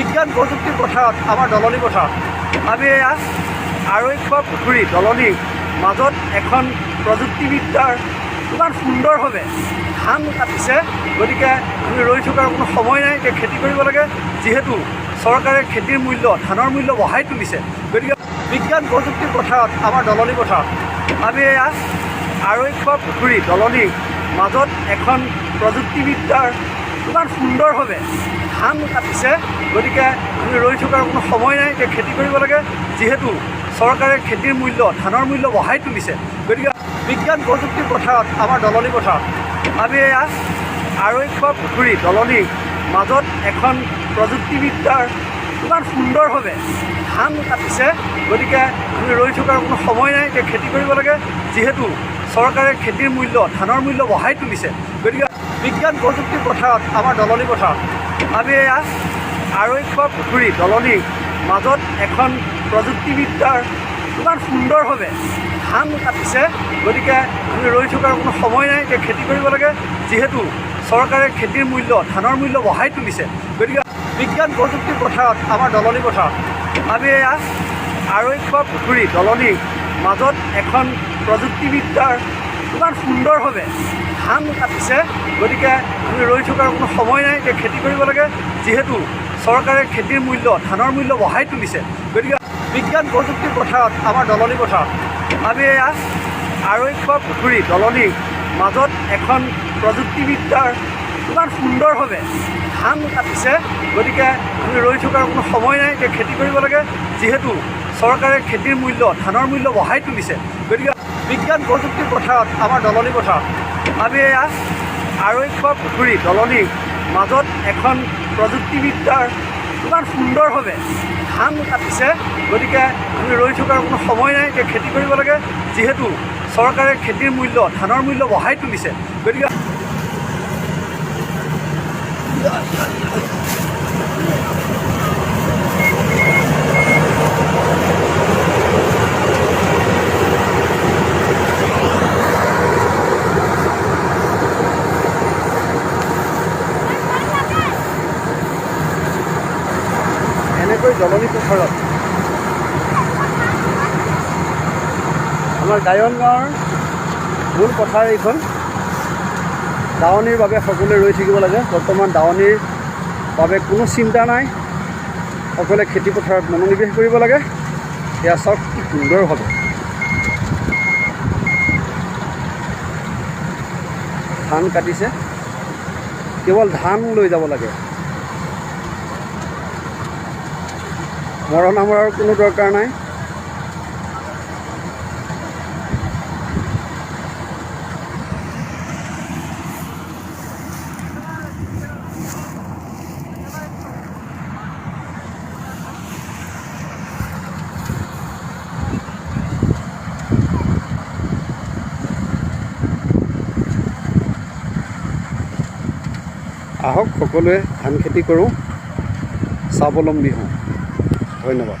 বিজ্ঞান প্ৰযুক্তিৰ পথাৰত আমাৰ দলনি পথাৰত আমি এয়া আঢ়ৈশ পুখুৰী দলনিৰ মাজত এখন প্ৰযুক্তিবিদ্যাৰ ইমান সুন্দৰভাৱে ধান কাটিছে, গতিকে আমি ৰৈ থকাৰ কোনো সময় নাই, এতিয়া খেতি কৰিব লাগে। যিহেতু চৰকাৰে খেতিৰ মূল্য, ধানৰ মূল্য বঢ়াই তুলিছে, গতিকে বিজ্ঞান প্ৰযুক্তিৰ পথাৰত আমাৰ দলনি পথাৰত আমি এয়া আঢ়ৈশ পুখুৰী, দলনিৰ মাজত এখন প্ৰযুক্তিবিদ্যাৰ ইমান সুন্দৰভাৱে ধান কাটিছে, গতিকে আমি ৰৈ থকাৰ কোনো সময় নাই, এতিয়া খেতি কৰিব লাগে। যিহেতু চৰকাৰে খেতিৰ মূল্য, ধানৰ মূল্য বঢ়াই তুলিছে। গতিকে বিজ্ঞান প্ৰযুক্তিৰ পথাৰত, আমাৰ দলনি পথাৰত, আমি এয়া আঢ়ৈশ পুখুৰী, দলনিৰ মাজত এখন প্ৰযুক্তিবিদ্যাৰ ইমান সুন্দৰভাৱে ধান কাটিছে। গতিকে আমি ৰৈ থকাৰ কোনো সময় নাই, এতিয়া খেতি কৰিব লাগে। যিহেতু চৰকাৰে খেতিৰ মূল্য, ধানৰ মূল্য বঢ়াই তুলিছে। গতিকে বিজ্ঞান প্ৰযুক্তিৰ পথাৰত, আমাৰ দলনি পথাৰত। আমি এয়া আঢ়ৈশ পুখুৰী, দলনিৰ মাজত এখন প্ৰযুক্তিবিদ্যাৰ ইমান সুন্দৰভাৱে ধান কাটিছে। গতিকে আমি ৰৈ থকাৰ কোনো সময় নাই, এতিয়া খেতি কৰিব লাগে। যিহেতু চৰকাৰে খেতিৰ মূল্য, ধানৰ মূল্য বঢ়াই তুলিছে। গতিকে বিজ্ঞান প্ৰযুক্তিৰ পথাৰত, আমাৰ দলনি পথাৰত, আমি এয়া আঢ়ৈশ পুখুৰী, দলনিৰ মাজত এখন প্ৰযুক্তিবিদ্যাৰ ইমান সুন্দৰভাৱে ধান কাটিছে। গতিকে আমি ৰৈ থকাৰ কোনো সময় নাই, এতিয়া খেতি কৰিব লাগে। যিহেতু চৰকাৰে খেতিৰ মূল্য, ধানৰ মূল্য বঢ়াই তুলিছে। গতিকে বিজ্ঞান প্ৰযুক্তিৰ পথাৰত, আমাৰ দলনি পথাৰত, আমি এয়া আঢ়ৈশ পুখুৰী, দলনিৰ মাজত এখন প্ৰযুক্তিবিদ্যাৰ ইমান সুন্দৰভাৱে ধান কাটিছে। গতিকে আমি ৰৈ থকাৰ কোনো সময় নাই, এতিয়া খেতি কৰিব লাগে। যিহেতু চৰকাৰে খেতিৰ মূল্য, ধানৰ মূল্য বঢ়াই তুলিছে। গতিকে বিজ্ঞান প্ৰযুক্তিৰ পথাৰত আমাৰ দলনি পথাৰত আমি এয়া আঢ়ৈশ পুখুৰী দলনিৰ মাজত এখন প্ৰযুক্তিবিদ্যাৰ ইমান সুন্দৰভাৱে ধান কাটিছে, গতিকে আমি ৰৈ থকাৰ কোনো সময় নাই, এতিয়া খেতি কৰিব লাগে, যিহেতু চৰকাৰে খেতিৰ মূল্য, ধানৰ মূল্য বঢ়াই তুলিছে, গতিকে দলনি পথাৰত আমাৰ গায়ন গাঁৱৰ মূল পথাৰ এইখন। দাৱনিৰ বাবে সকলোৱে ৰৈ থাকিব লাগে। বৰ্তমান দাৱনিৰ বাবে কোনো চিন্তা নাই। সকলোৱে খেতি পথাৰত মনোনিৱেশ কৰিব লাগে। এয়া চাওক কি সুন্দৰভাৱে ধান কাটিছে। কেৱল ধান লৈ যাব লাগে। মৰণা মৰাৰ কোনো দৰকাৰ নাই। আহক সকলোৱে ধান খেতি কৰোঁ। স্বাৱলম্বী হওঁ। ধন্যবাদ।